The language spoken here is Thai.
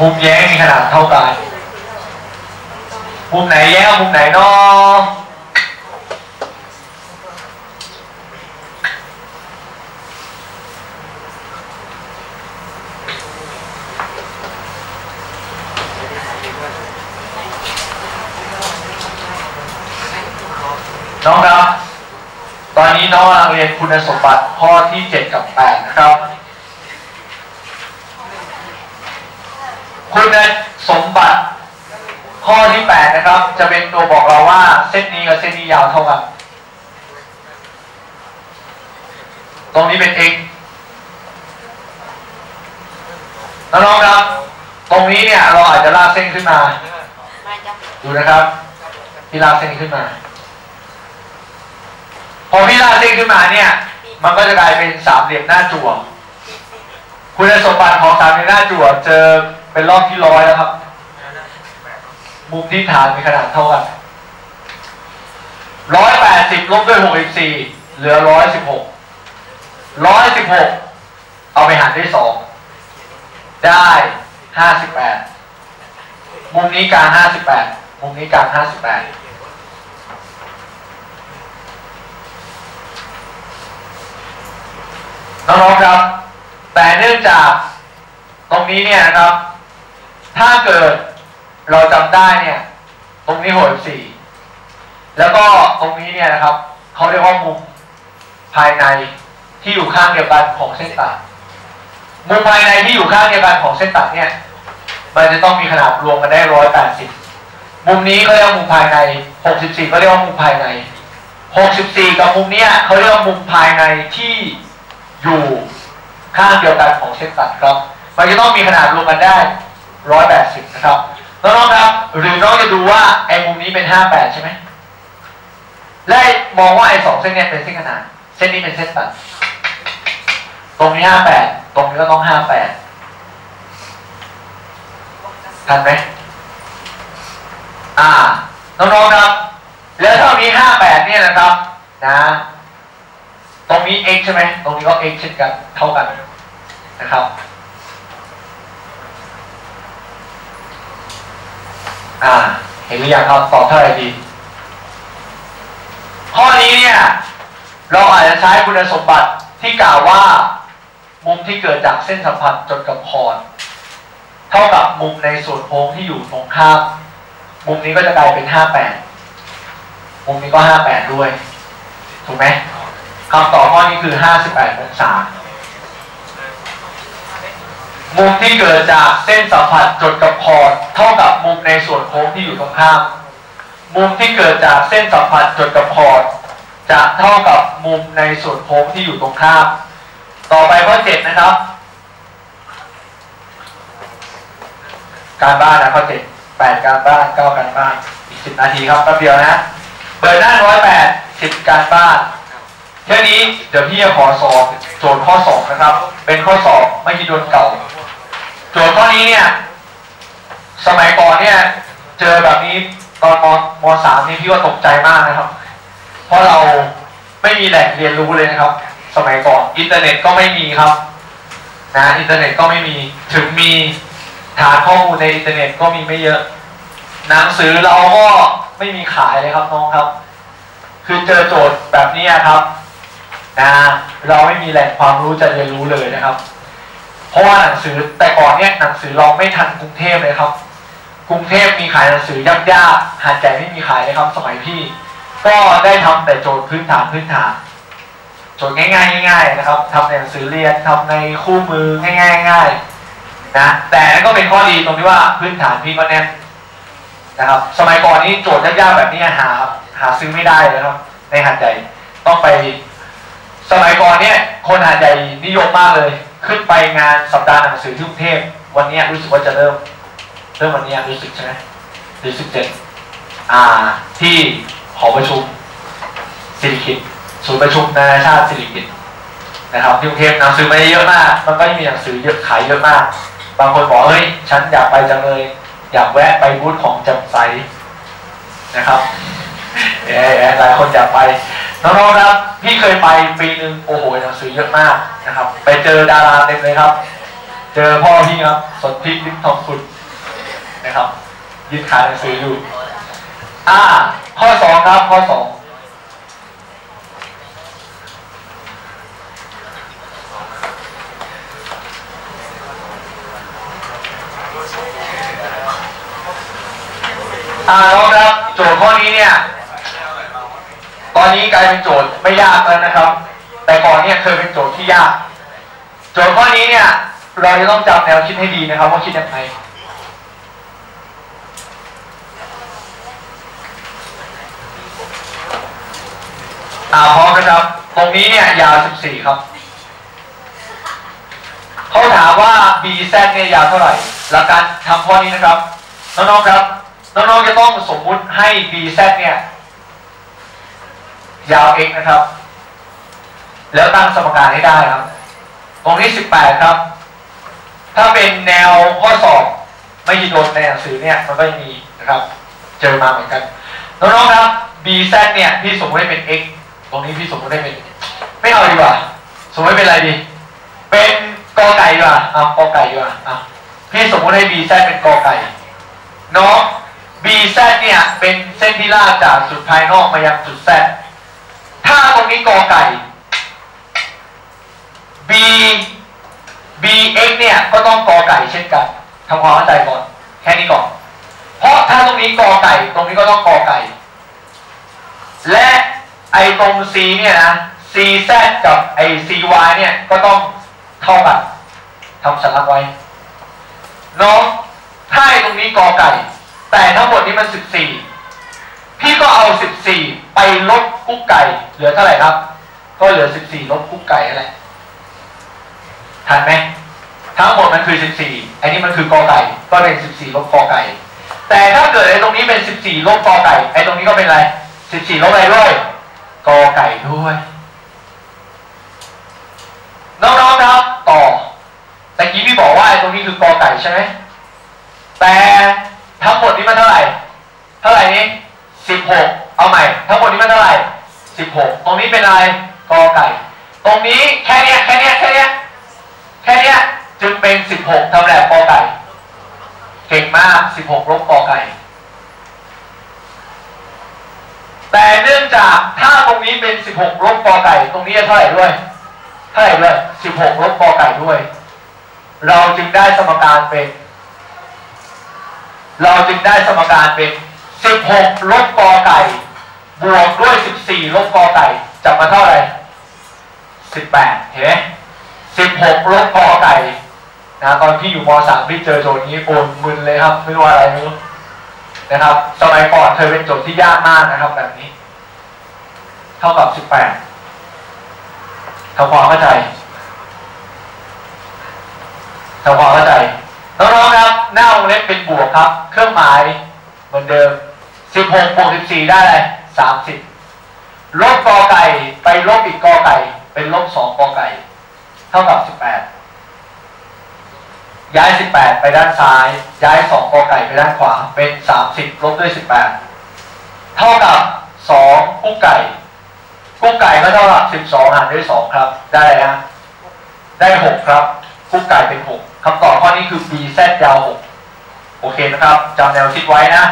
มุมแย้งมีขนาดเท่ากัน มุมไหนแย้งมุมไหนนาะน้องครับ ตอนนี้น้องกำลังเรียนคุณสมบัติข้อที่ 7 กับ 8 นะครับ คุณสมบัติข้อที่8นะครับ จะเป็นตัวบอกเราว่าเส้นนี้กับเส้นนี้ยาวเท่ากันตรงนี้เป็น x น้องๆครับ ตรงนี้เนี่ยเราอาจจะลากเส้นขึ้นมา ดูนะครับ พี่ลากเส้นขึ้นมา พอพี่ลากเส้นขึ้นมาเนี่ย มันก็จะกลายเป็นสามเหลี่ยมหน้าจั่ว คุณสมบัติของสามเหลี่ยมหน้าจั่วเจอ เป็นรอบที่ร้อยแล้วครับ มุมที่ฐานมีขนาดเท่ากันร้อยแปดสิบลบด้วยหกสิบสี่เหลือร้อยสิบหกร้อยสิบหกเอาไปหารด้วยสองได้ห้าสิบแปดมุมนี้กลางห้าสิบแปดมุมนี้กลางห้าสิบแปดน้องๆครับ แต่เนื่องจากตรงนี้เนี่ยนะครับ ถ้าเกิดเราจำได้เนี่ย ตรงนี้หกสี่แล้วก็ตรงนี้เนี่ยนะครับเขาเรียกว่ามุมภายในที่อยู่ข้างเดียวกันของเส้นตัดมุมภายในที่อยู่ข้างเดียวกันของเส้นตัดเนี่ย มันจะต้องมีขนาดรวมกันได้ร้อยแปดสิบมุมนี้เขาเรียกว่ามุมภายในหกสิบสี่เขาเรียกว่ามุมภายในหกสิบสี่กับมุมเนี้ยเขาเรียกว่ามุมภายในที่อยู่ข้างเดียวกันของเส้นตัดครับ มันจะต้องมีขนาดรวมกันได้ ร้อยแปดสิบนะครับน้องๆครับ หรือน้องจะดูว่าไอ้มุมนี้เป็นห้าแปดใช่ไหมและมองว่าไอ้สองเส้นเนี้ยเป็นเส้นขนาน เส้นนี้เป็นเส้นตัด ตรงนี้ห้าแปดตรงนี้ก็ต้องห้าแปดทันไหมอ่า น้องๆครับ แล้วเท่านี้ห้าแปดเนี่ยนะครับ นะ ตรงนี้ x ใช่ไหม ตรงนี้ก็ x เช่นกัน เท่ากันนะครับ อ่า เห็นหรือยังครับตอบเท่าไหร่ดี ข้อนี้เนี่ย เราอาจจะใช้คุณสมบัติที่กล่าวว่า มุมที่เกิดจากเส้นสัมผัสจนกับคอนเท่ากับมุมในส่วนโค้งที่อยู่ตรงข้ามมุมนี้ก็จะกลายเป็น58มุมนี้ก็58ด้วย ถูกไหมคำตอบข้อนี้คือ58องศามุมที่เกิดจากเส้นสัมผัสจดกับคอนเท่ากับ ในส่วนโค้งที่อยู่ตรงข้าม มุมที่เกิดจากเส้นสัมผัสจดกับคอนจะเท่ากับมุมในส่วนโค้งที่อยู่ตรงข้าม ต่อไปข้อเจ็ดนะครับ การบ้านนะข้อเจ็ดแปดการบ้านเก้าการบ้านอีกสิบนาทีครับแป๊บเดียวนะเปิดหน้าร้อยแปดสิบการบ้านแค่นี้เดี๋ยวพี่จะขอสอบโจทย์ข้อสองนะครับ เป็นข้อสอบไม่ใช่โดนเก่า โจทย์ข้อนี้เนี่ย สมัยก่อนเนี่ย เจอแบบนี้ตอนมมสามนี่พี่ว่าตกใจมากนะครับ เพราะเราไม่มีแหล่งเรียนรู้เลยนะครับ สมัยก่อนอินเทอร์เน็ตก็ไม่มีครับนะอินเทอร์เน็ตก็ไม่มีถึงมีฐานข้อมูลในอินเทอร์เน็ตก็มีไม่เยอะ หนังสือเราก็ไม่มีขายเลยครับน้องครับ คือเจอโจทย์แบบนี้ครับนะเราไม่มีแหล่งความรู้จะเรียนรู้เลยนะครับ เพราะว่าหนังสือแต่ก่อนเนี่ยหนังสือเราไม่ทันกรุงเทพเลยครับ กรุงเทพมีขายหนังสือยากๆหาดใหญ่ไม่มีขายเลยครับสมัยพี่ ก็ได้ทำแต่โจทย์พื้นฐานพื้นฐานโจทย์ง่ายๆง่ายๆนะครับทำในหนังสือเรียนทำในคู่มือง่ายๆง่ายๆนะแต่นั่นก็เป็นข้อดีตรงที่ว่าพื้นฐานพี่ก็แน่นนะครับสมัยก่อนนี้โจทย์ยากๆแบบนี้หาหาซื้อไม่ได้เลยครับในหาดใหญ่ต้องไป สมัยก่อนเนี่ยคนหาดใหญ่นิยมมากเลย ขึ้นไปงานสัปดาห์หนังสือที่กรุงเทพวันนี้รู้สึกว่าจะเริ่ม เริ่มวันนี้รู้สึกใช่ไหมรือสิบเจ็ดอ่าที่หอประชุมสิริกิตศูนย์ประชุมนานาชาติสิริกิตนะครับที่กรุงเทพหนังสือมาเยอะมาก มันก็มีหนังสือเยอะขายเยอะมาก บางคนบอกเฮ้ยฉันอยากไปจังเลย อยากแวะไปบูธของจำไซนะครับเออหลายคนอยากไปน้องๆครับพี่เคยไปปีหนึ่งโอ้โหหนังสือเยอะมากนะครับ ไปเจอดาราเต็มเลยครับ เจอพ่อพี่ครับสนธิลิมทองคุณ นะครับยืนขาหนังสืออยู่ อ่า ข้อสองครับ ข้อสองอ่าน้องครับ โจทย์ข้อนี้เนี่ย ตอนนี้กลายเป็นโจทย์ไม่ยากแล้วนะครับ แต่ก่อนเนี่ยเคยเป็นโจทย์ที่ยาก โจทย์ข้อนี้เนี่ยเราจะต้องจำแนวคิดให้ดีนะครับ ว่าคิดยังไง อ่าพร้อมนะครับ ตรงนี้เนี่ยยาว 14 ครับ เขาถามว่า BZ เนี่ยยาวเท่าไหร่ หลักการทำข้อนี้นะครับ น้องๆครับ น้องๆจะต้องสมมุติให้ BZ เนี่ยยาว x นะครับ แล้วตั้งสมการให้ได้ครับ ตรงนี้ 18 ครับ ถ้าเป็นแนวข้อสอบไม่ยินโดนในหนังสือเนี่ยมันก็จะมีนะครับ เจอมาเหมือนกัน น้องๆครับ BZ เนี่ยพี่สมมติให้เป็น x ตรงนี้พี่สมมติให้เป็นไม่เอาดีกว่า สมมติเป็นอะไรดี เป็นกอไก่ดีกว่าเอากอไก่ดีกว่าเอาพี่สมมติให้ BZ เป็นกอไก่น้อง BZ เนี่ยเป็นเส้นที่ลากจากจุดภายนอกมายังจุด Z ถ้าตรงนี้กอไก่ B BX เนี่ยก็ต้องกอไก่เช่นกันทำความเข้าใจก่อนแค่นี้ก่อน เพราะถ้าตรงนี้กอไก่ ตรงนี้ก็ต้องกอไก่ และ ไอตรง C เนี่ยนะ CZ กับไอ CY เนี่ยก็ต้องเท่ากันทำสัญลักษณ์ไว้น้องถ้าไอตรงนี้กอไก่ แต่ทั้งหมดนี้มัน 14 พี่ก็เอา 14 ไปลบกุ๊กไก่ เหลือเท่าไหร่ครับ ก็เหลือ 14 ลบกุ๊กไก่อะไรทันไหมทั้งหมดมันคือ 14 อันนี้มันคือกอไก่ ก็เป็น 14 ลบกอไก่ แต่ถ้าเกิดไอ้ตรงนี้เป็น 14 ลบกอไก่ ไอ้ตรงนี้ก็เป็นอะไร 14 ลบอะไรด้วย กอไก่ด้วย น้องๆครับ ต่อแต่กี้พี่บอกว่าตรงนี้คือกอไก่ใช่ไหมแต่ทั้งหมดนี้มันเท่าไหร่ เท่าไหร่นี้16เอาใหม่ ทั้งหมดนี้มันเท่าไหร่16ตรงนี้เป็นอะไรกอไก่ ตรงนี้แค่เนี้ยแค่เนี้ยแค่เนี้ยแค่เนี้ยจึงเป็น16ทำแบบกอไก่ เก่งมาก16ลบกอไก่ แต่เนื่องจากถ้าตรงนี้เป็น 16ลบกอไก่ ตรงนี้เท่าไหร่ด้วยเท่าไหร่ด้วย16ลบกอไก่ด้วย เราจึงได้สมการเป็น เราจึงได้สมการเป็น 16ลบกอไก่ บวกด้วย 14ลบกอไก่จะมาเท่าไหร่18เห็นไหม16ลบกอไก่นะตอนที่อยู่ม .3 ที่เจอโจทย์นี้โอนมึนเลยครับไม่รู้อะไรไม่รู้ นะครับ สมัยก่อนเคยเป็นโจทย์ที่ยากมากนะครับ แบบนี้ เท่ากับ 18ทำความเข้าใจทำความเข้าใจน้องๆครับ หน้าวงเล็บเป็นบวกครับ เครื่องหมายเหมือนเดิม 16บวก14 ได้เลย30 ลบกอไก่ ไปลบอีกกอไก่ เป็นลบ2กอไก่ เท่ากับ 18 ย้าย 18 ไปด้านซ้าย ย้าย2กอไก่ไปด้านขวา เป็น 30ลบด้วย 18 เท่ากับ2กุ๊กไก่ กุ๊กไก่ก็เท่ากับ 12 หารด้วย 2 ครับ ได้อะไรนะได้ 6 ครับ กุ๊กไก่เป็น 6คำตอบข้อนี้คือ b z ยาว 6 โอเคนะครับจำแนวคิดไว้นะ